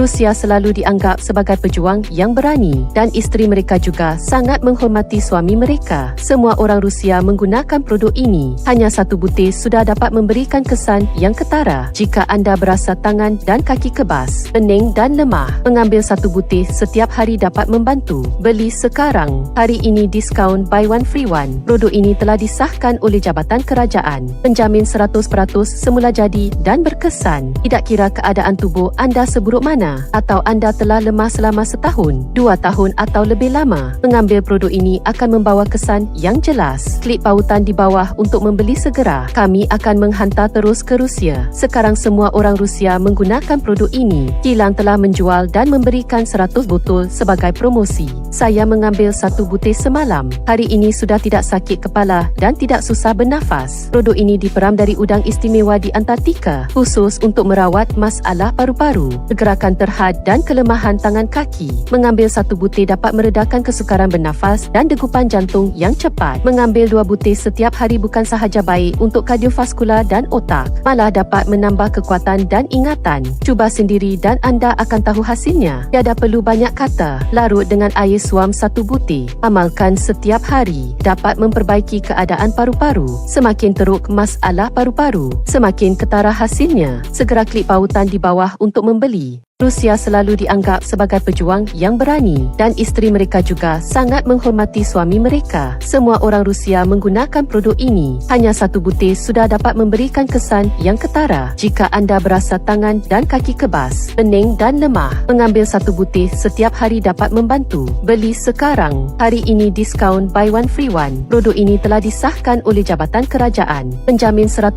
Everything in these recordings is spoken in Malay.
Rusia selalu dianggap sebagai pejuang yang berani dan isteri mereka juga sangat menghormati suami mereka. Semua orang Rusia menggunakan produk ini. Hanya satu butir sudah dapat memberikan kesan yang ketara jika anda berasa tangan dan kaki kebas, pening dan lemah. Mengambil satu butir setiap hari dapat membantu. Beli sekarang. Hari ini diskaun buy one free one. Produk ini telah disahkan oleh Jabatan Kerajaan. Penjamin 100% semula jadi dan berkesan. Tidak kira keadaan tubuh anda seburuk mana mana atau anda telah lemah selama setahun, dua tahun atau lebih lama, mengambil produk ini akan membawa kesan yang jelas. Klik pautan di bawah untuk membeli segera. Kami akan menghantar terus ke Rusia. Sekarang semua orang Rusia menggunakan produk ini. Kilang telah menjual dan memberikan 100 botol sebagai promosi. Saya mengambil satu butir semalam. Hari ini sudah tidak sakit kepala dan tidak susah bernafas. Produk ini diperam dari udang istimewa di Antartika khusus untuk merawat masalah paru-paru. Pergerakan kesukaran terhad dan kelemahan tangan kaki. Mengambil satu butir dapat meredakan kesukaran bernafas dan degupan jantung yang cepat. Mengambil dua butir setiap hari bukan sahaja baik untuk kardiovaskular dan otak, malah dapat menambah kekuatan dan ingatan. Cuba sendiri dan anda akan tahu hasilnya. Tiada perlu banyak kata. Larut dengan air suam satu butir. Amalkan setiap hari. Dapat memperbaiki keadaan paru-paru. Semakin teruk masalah paru-paru, semakin ketara hasilnya. Segera klik pautan di bawah untuk membeli. Rusia selalu dianggap sebagai pejuang yang berani dan isteri mereka juga sangat menghormati suami mereka. Semua orang Rusia menggunakan produk ini. Hanya satu butir sudah dapat memberikan kesan yang ketara jika anda berasa tangan dan kaki kebas, pening dan lemah. Mengambil satu butir setiap hari dapat membantu. Beli sekarang. Hari ini diskaun buy one free one. Produk ini telah disahkan oleh Jabatan Kerajaan. Penjamin 100%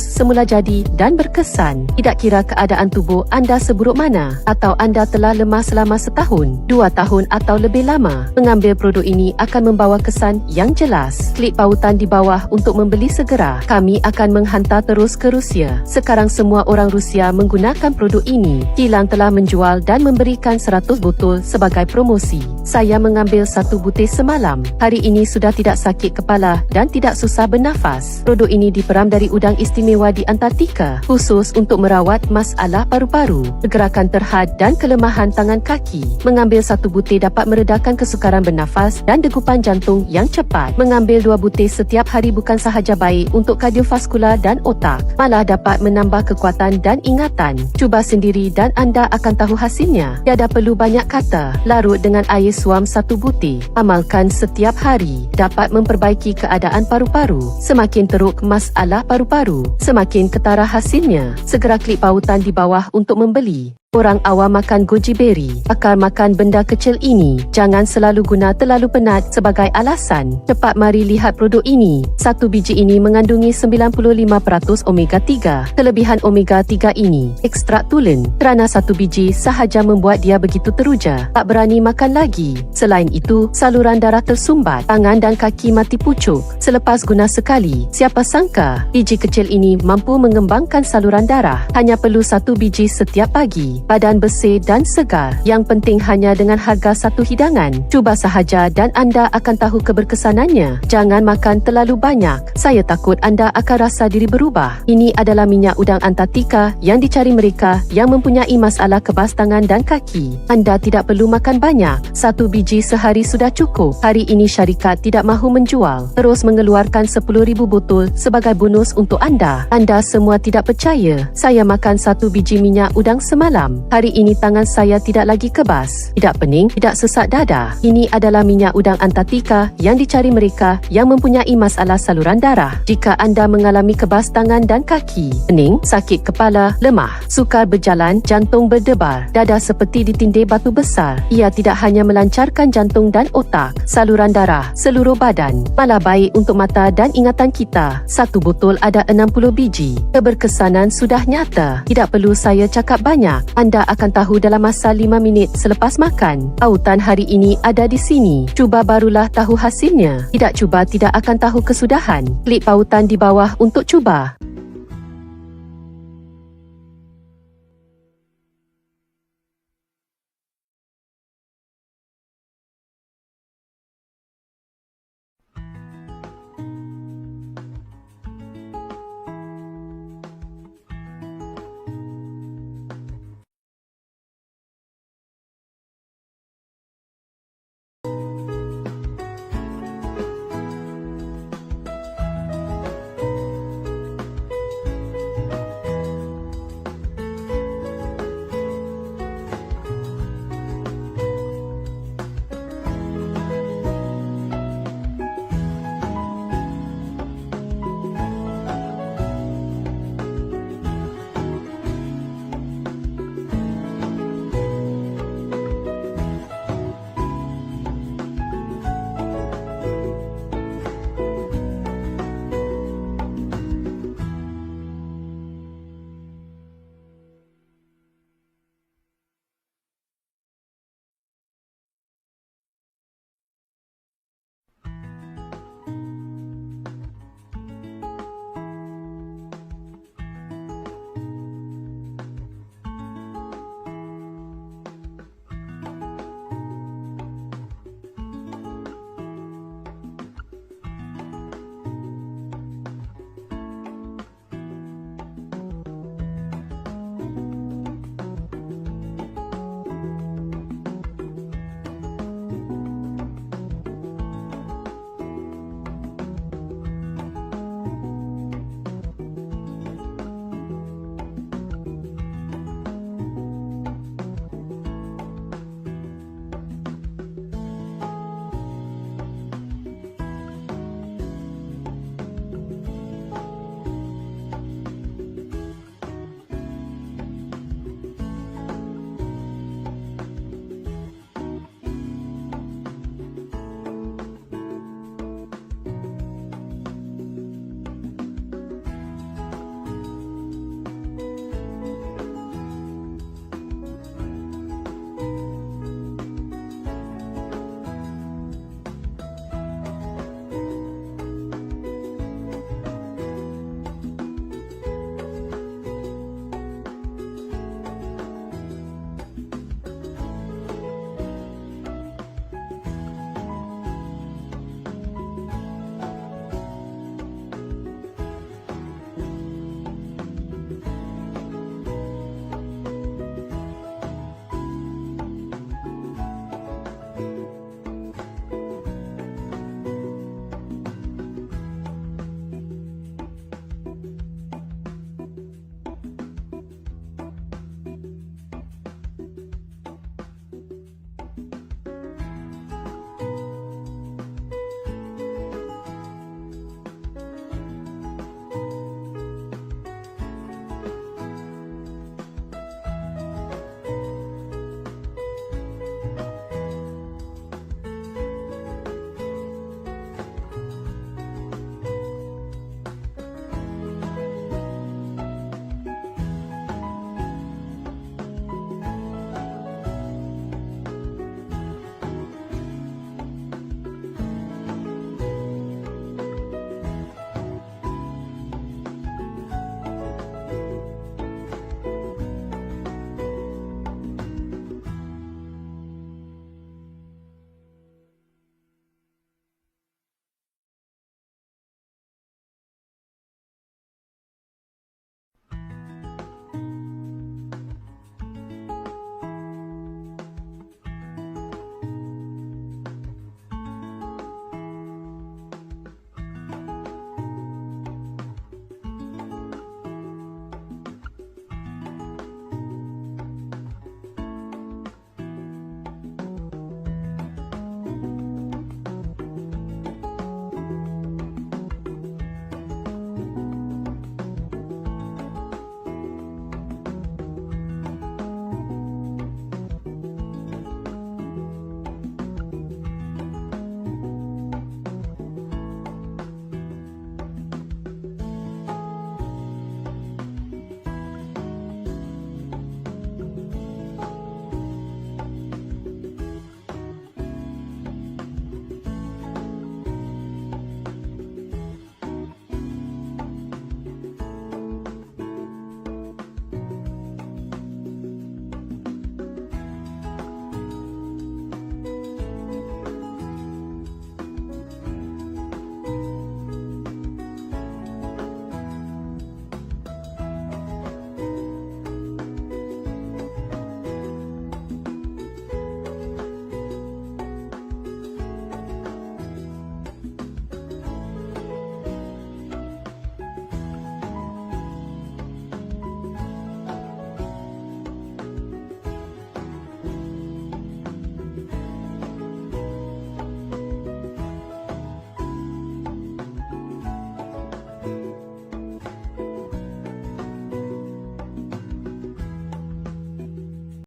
semula jadi dan berkesan. Tidak kira keadaan tubuh anda seburuk mana atau anda telah lemah selama setahun, dua tahun atau lebih lama, mengambil produk ini akan membawa kesan yang jelas. Klik pautan di bawah untuk membeli segera. Kami akan menghantar terus ke Rusia. Sekarang semua orang Rusia menggunakan produk ini. Kilang telah menjual dan memberikan 100 botol sebagai promosi. Saya mengambil satu butir semalam. Hari ini sudah tidak sakit kepala dan tidak susah bernafas. Produk ini diperam dari udang istimewa di Antartika khusus untuk merawat masalah paru-paru. Pergerakan terhad dan kelemahan tangan kaki. Mengambil satu butir dapat meredakan kesukaran bernafas dan degupan jantung yang cepat. Mengambil dua butir setiap hari bukan sahaja baik untuk kardiovaskular dan otak, malah dapat menambah kekuatan dan ingatan. Cuba sendiri dan anda akan tahu hasilnya. Tiada perlu banyak kata. Larut dengan air suam satu butir. Amalkan setiap hari. Dapat memperbaiki keadaan paru-paru. Semakin teruk masalah paru-paru, semakin ketara hasilnya. Segera klik pautan di bawah untuk membeli. Orang awam makan goji berry. Akal makan benda kecil ini. Jangan selalu guna terlalu penat sebagai alasan. Cepat mari lihat produk ini. Satu biji ini mengandungi 95% omega 3. Kelebihan omega 3 ini, ekstrak tulen. Kerana satu biji sahaja membuat dia begitu teruja. Tak berani makan lagi. Selain itu, saluran darah tersumbat. Tangan dan kaki mati pucuk. Selepas guna sekali, siapa sangka biji kecil ini mampu mengembangkan saluran darah. Hanya perlu satu biji setiap pagi badan bersih dan segar. Yang penting hanya dengan harga satu hidangan. Cuba sahaja dan anda akan tahu keberkesanannya. Jangan makan terlalu banyak. Saya takut anda akan rasa diri berubah. Ini adalah minyak udang Antartika yang dicari mereka yang mempunyai masalah kebas tangan dan kaki. Anda tidak perlu makan banyak. Satu biji sehari sudah cukup. Hari ini syarikat tidak mahu menjual. Terus mengeluarkan 10,000 botol sebagai bonus untuk anda. Anda semua tidak percaya. Saya makan satu biji minyak udang semalam malam. Hari ini tangan saya tidak lagi kebas, tidak pening, tidak sesak dada. Ini adalah minyak udang Antartika yang dicari mereka yang mempunyai masalah saluran darah. Jika anda mengalami kebas tangan dan kaki, pening, sakit kepala, lemah, sukar berjalan, jantung berdebar, dada seperti ditindih batu besar, ia tidak hanya melancarkan jantung dan otak, saluran darah, seluruh badan, malah baik untuk mata dan ingatan kita. Satu botol ada 60 biji. Keberkesanan sudah nyata. Tidak perlu saya cakap banyak anda akan tahu dalam masa 5 minit selepas makan. Pautan hari ini ada di sini. Cuba barulah tahu hasilnya. Tidak cuba tidak akan tahu kesudahan. Klik pautan di bawah untuk cuba.